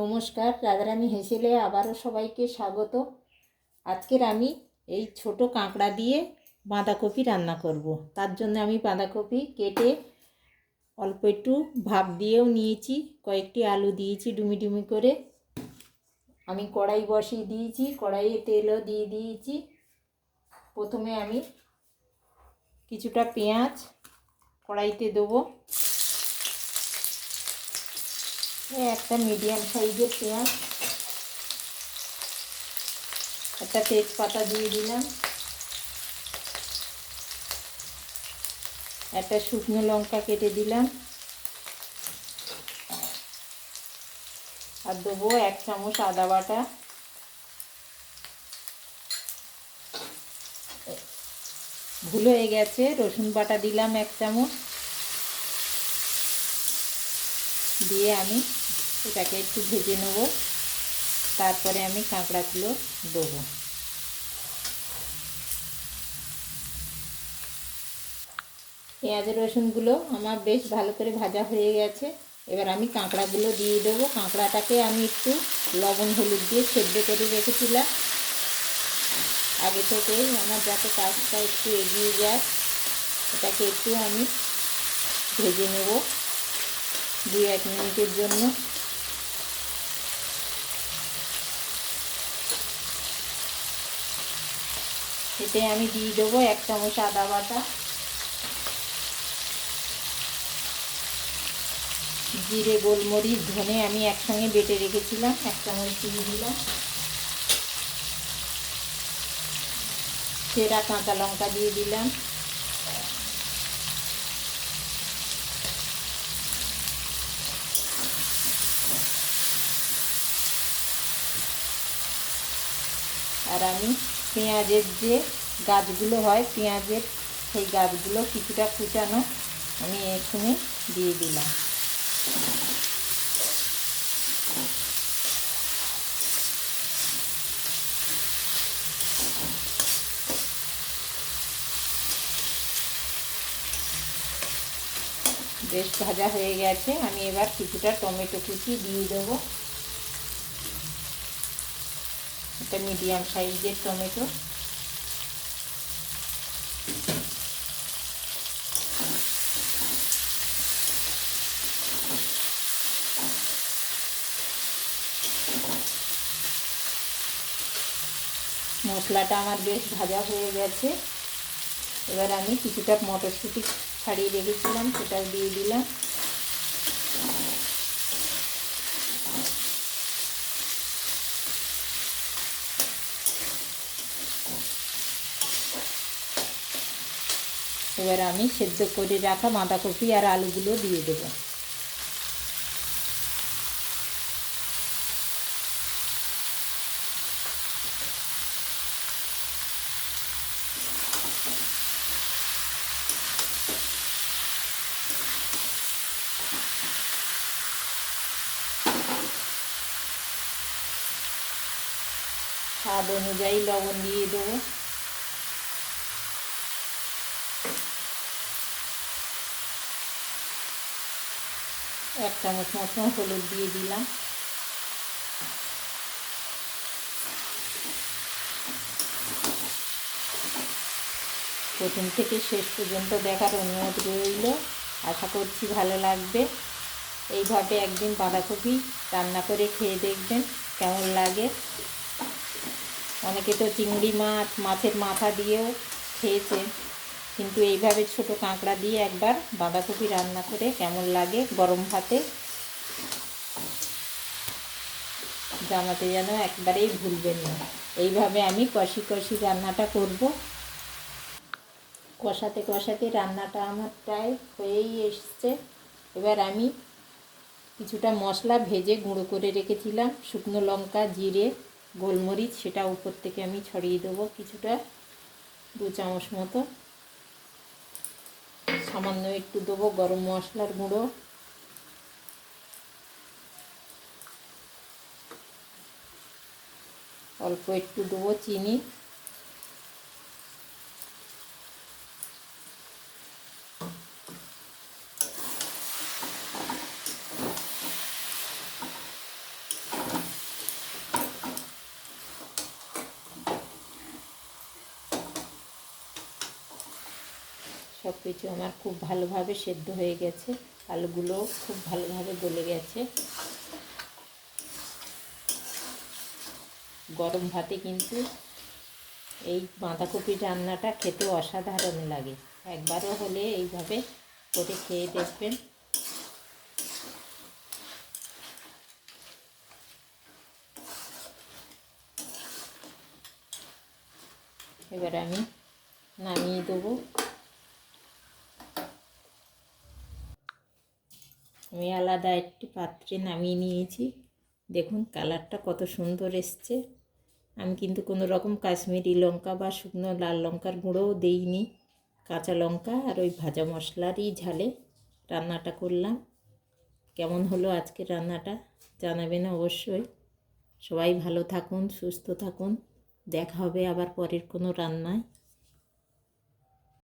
নমস্কার, রাধারানী হেসেলে আবারও সবাইকে স্বাগত। আজকের আমি এই ছোট কাঁকড়া দিয়ে বাঁধাকপি রান্না করব। তার জন্য আমি বাঁধাকপি কেটে অল্প একটু ভাপ দিয়েও নিয়েছি, কয়েকটি আলু দিয়েছি ডুমি ডুমি করে। আমি কড়াই বসিয়ে দিয়েছি, কড়াইয়ে তেলও দিয়ে দিয়েছি। প্রথমে আমি কিছুটা পেঁয়াজ কড়াইতে দেবো। একটা মিডিয়াম সাইজের পেঁয়াজ। একটা তেজপাতা দিয়ে দিলাম। একটা শুকনো লঙ্কা কেটে দিলাম। আর দেবো এক চামচ আদা বাটা। ভুল হয়ে গেছে, রসুন বাটা দিলাম এক চামচ। দিয়ে আমি এটাকে একটু ভেজে নেব। তারপরে আমি কাঁকড়াগুলো দেবো। পেঁয়াজ, রসুনগুলো আমার বেশ ভালো করে ভাজা হয়ে গেছে। এবার আমি কাঁকড়াগুলো দিয়ে দেবো। কাঁকড়াটাকে আমি একটু লবণ, হলুদ দিয়ে সেদ্ধ করে রেখেছিলাম। আগে থেকেই আমার যাতে কাজটা একটু এগিয়ে যায়, এটাকে একটু আমি ভেজে নেব। দু এক মিনিটের জন্য। এতে আমি দিয়ে দেবো এক চামচ আদা বাটা। জিরে, গোলমরিচ, ধনে আমি একসঙ্গে বেটে রেখেছিলাম, এক চামচ দিয়ে দিলাম। সেরা কাঁচা লঙ্কা দিয়ে দিলাম। আর আমি পেঁয়াজের যে গাছগুলো হয়, পেঁয়াজের সেই গাছগুলো কিছুটা কুচানো আমি এখানে দিয়ে দিলাম। বেশ ভাজা হয়ে গেছে। আমি এবার কিছুটা টমেটো কুচি দিয়ে দেবো। একটা মিডিয়াম সাইজের টমেটো মশলাটা আমার বেশ ভাজা হয়ে গেছে। এবার আমি কিছুটা মটরশুঁটি ছাড়িয়ে রেখেছিলাম সেটা দিয়ে দিলাম। এবার আমি সেদ্ধ করে রাখা বাঁধাকপি আর আলুগুলো দিয়ে দেবো। স্বাদ অনুযায়ী লবণ দিয়ে দেবো। এক চামচ মতো হলুদ দিয়ে দিলাম। প্রথম থেকে শেষ পর্যন্ত দেখার অনুরোধ রইল। আশা করছি ভালো লাগবে। এইভাবে একদিন বাঁধাকপি রান্না করে খেয়ে দেখবেন, কেমন লাগে। অনেকে তো চিংড়ি মাছ, মাছের মাথা দিয়েও খেয়েছে কিন্তু এইভাবে ছোট কাঁকড়া দিয়ে একবার বাঁধাকপি রান্না করে কেমন লাগে গরম ভাতে? জানাতে যেন একবারেই ভুলবেন না। এইভাবে আমি কষি কষি রান্নাটা করব। কষাতে কষাতে রান্নাটা আমার প্রায় হয়েই এসছে। এবার আমি কিছুটা মশলা ভেজে গুঁড়ো করে রেখেছিলাম। শুকনো লঙ্কা, জিরে, গোলমরিচ, সেটা উপর থেকে আমি ছড়িয়ে দেবো কিছুটা, দু চামচ মতো। সামান্য একটু দেবো গরম মশলার গুঁড়ো। অল্প একটু দেবো চিনি। সব কিছু আমার খুব ভালোভাবে সেদ্ধ হয়ে গেছে। আলুগুলো খুব ভালোভাবে গলে গেছে। গরম ভাতে কিন্তু এই বাঁধাকপি রান্নাটা খেতে অসাধারণ লাগে। একবারও হলে এইভাবে করে খেয়ে দেখবেন। এবার আমি নামিয়ে দেবো। আমি আলাদা একটি পাত্রে নামিয়ে নিয়েছি। দেখুন, কালারটা কত সুন্দর এসছে। আমি কিন্তু কোনো রকম কাশ্মীরি লঙ্কা বা শুকনো লাল লঙ্কার গুঁড়োও দিইনি। কাঁচা লঙ্কা আর ওই ভাজা মশলারই ঝালে রান্নাটা করলাম। কেমন হলো আজকের রান্নাটা জানাবেন অবশ্যই। সবাই ভালো থাকুন, সুস্থ থাকুন। দেখা হবে আবার পরের কোনো রান্নায়।